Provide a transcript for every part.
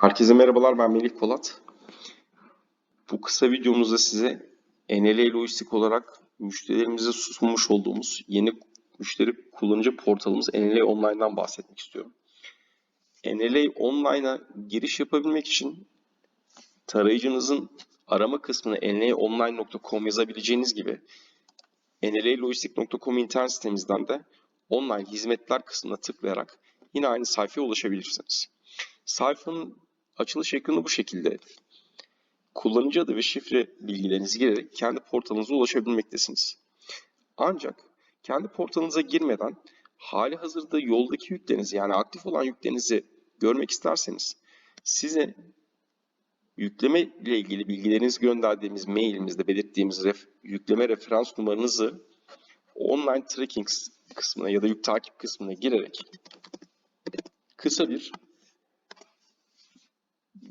Herkese merhabalar ben Melih Polat. Bu kısa videomuzda size NLA Lojistik olarak müşterilerimize sunmuş olduğumuz yeni müşteri kullanıcı portalımız NLA Online'dan bahsetmek istiyorum. NLA Online'a giriş yapabilmek için tarayıcınızın arama kısmına nlaonline.com yazabileceğiniz gibi nlalojistik.com internet sitemizden de online hizmetler kısmına tıklayarak yine aynı sayfaya ulaşabilirsiniz. Sayfanın açılış ekranı bu şekilde. Kullanıcı adı ve şifre bilgilerinizi girerek kendi portalınıza ulaşabilmektesiniz. Ancak kendi portalınıza girmeden hali hazırda yoldaki yüklerinizi yani aktif olan yüklerinizi görmek isterseniz size yükleme ile ilgili bilgilerinizi gönderdiğimiz mailimizde belirttiğimiz ref- yükleme referans numaranızı online tracking kısmına ya da yük takip kısmına girerek kısa bir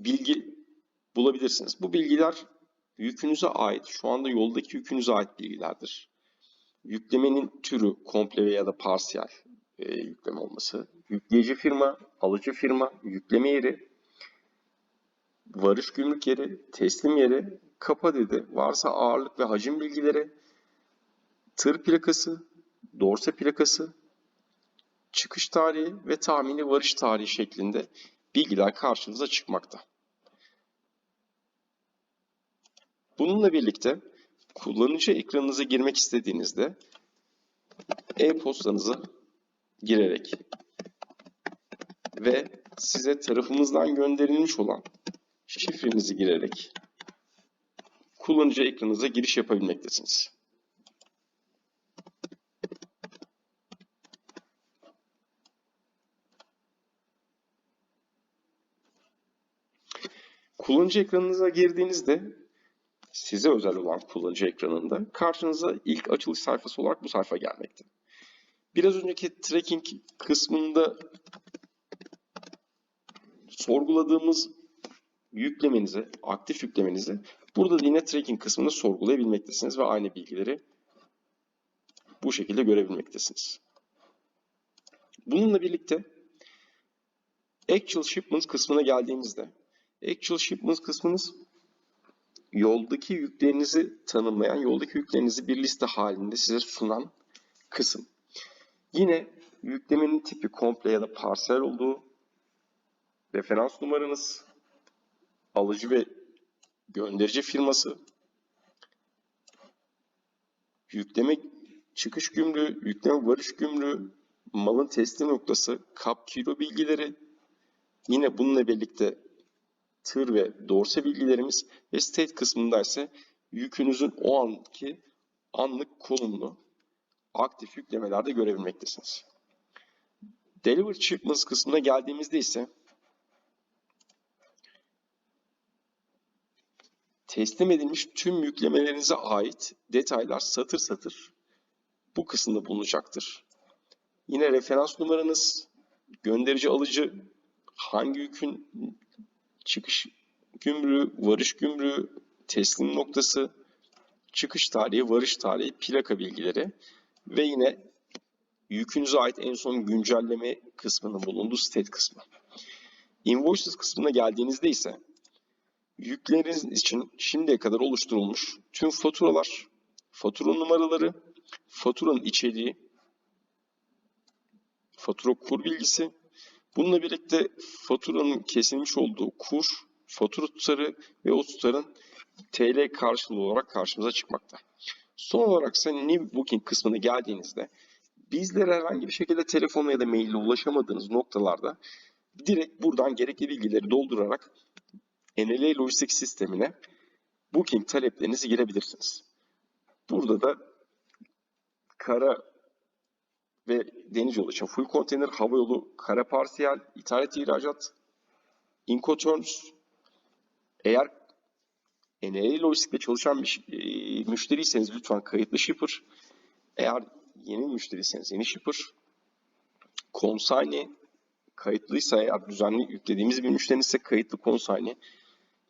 bilgi bulabilirsiniz. Bu bilgiler yükünüze ait, şu anda yoldaki yükünüze ait bilgilerdir. Yüklemenin türü komple veya da parsiyel e, yükleme olması, yükleyici firma, alıcı firma, yükleme yeri, varış gümrük yeri, teslim yeri, kapa dedi, varsa ağırlık ve hacim bilgileri, tır plakası, dorse plakası, çıkış tarihi ve tahmini varış tarihi şeklinde bilgiler karşınıza çıkmakta. Bununla birlikte kullanıcı ekranınıza girmek istediğinizde e-postanızı girerek ve size tarafımızdan gönderilmiş olan şifrenizi girerek kullanıcı ekranınıza giriş yapabilmektesiniz. Kullanıcı ekranınıza girdiğinizde size özel olan kullanıcı ekranında karşınıza ilk açılış sayfası olarak bu sayfa gelmekte. Biraz önceki tracking kısmında sorguladığımız yüklemenizi, aktif yüklemenizi burada da yine tracking kısmında sorgulayabilmektesiniz ve aynı bilgileri bu şekilde görebilmektesiniz. Bununla birlikte Actual Shipments kısmına geldiğimizde Actual Shipments kısmınız yoldaki yüklerinizi tanımlayan, yoldaki yüklerinizi bir liste halinde size sunan kısım. Yine yüklemenin tipi komple ya da parsel olduğu, referans numaranız, alıcı ve gönderici firması, yükleme çıkış gümrüğü, yükleme varış gümrüğü, malın teslim noktası, kap kilo bilgileri, yine bununla birlikte tır ve dorse bilgilerimiz ve state kısmında ise yükünüzün o anki anlık konumunu aktif yüklemelerde görebilmektesiniz. Deliver Shipments kısmına geldiğimizde ise teslim edilmiş tüm yüklemelerinize ait detaylar satır satır bu kısımda bulunacaktır. Yine referans numaranız, gönderici alıcı, hangi yükün çıkış gümrüğü, varış gümrüğü, teslim noktası, çıkış tarihi, varış tarihi, plaka bilgileri ve yine yükünüze ait en son güncelleme kısmının bulunduğu state kısmı. Invoices kısmına geldiğinizde ise yükleriniz için şimdiye kadar oluşturulmuş tüm faturalar, fatura numaraları, faturanın içeriği, fatura kur bilgisi, bununla birlikte faturanın kesilmiş olduğu kur, fatura tutarı ve o tutarın TL karşılığı olarak karşımıza çıkmakta. Son olarak ise New Booking kısmına geldiğinizde bizlere herhangi bir şekilde telefonla ya da mail ile ulaşamadığınız noktalarda direkt buradan gerekli bilgileri doldurarak NLA lojistik sistemine booking taleplerinizi girebilirsiniz. Burada da kara ve deniz yolu. İçin full konteyner, hava yolu, kara parsiyel, ithalat ihracat, Incoterms, eğer NLA lojistikle çalışan bir e, müşteriyseniz lütfen kayıtlı shipper, eğer yeni müşteriyseniz yeni shipper, consignee, kayıtlıysa eğer düzenli yüklediğimiz bir müşterinizse kayıtlı consignee,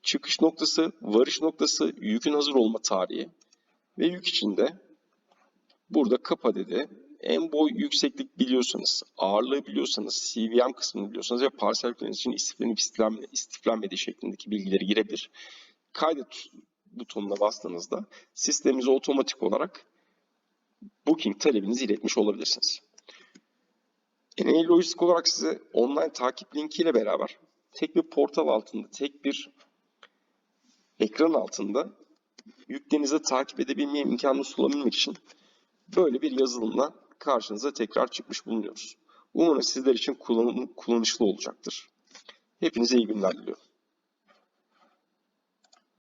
çıkış noktası, varış noktası, yükün hazır olma tarihi ve yük içinde. Burada kapa dedi, en boy yükseklik biliyorsanız, ağırlığı biliyorsanız, CVM kısmını biliyorsanız ve parsel planı için istiflenip istiflenme, istiflenmediği şeklindeki bilgileri girebilir. Kaydet butonuna bastığınızda sistemimize otomatik olarak booking talebinizi iletmiş olabilirsiniz. NA Lojistik olarak size online takip linkiyle beraber tek bir portal altında, tek bir ekran altında yüklerinizi takip edebilme imkanını sunabilmek için böyle bir yazılımla karşınıza tekrar çıkmış bulunuyoruz. Umarım sizler için kullan- kullanışlı olacaktır. Hepinize iyi günler diliyorum.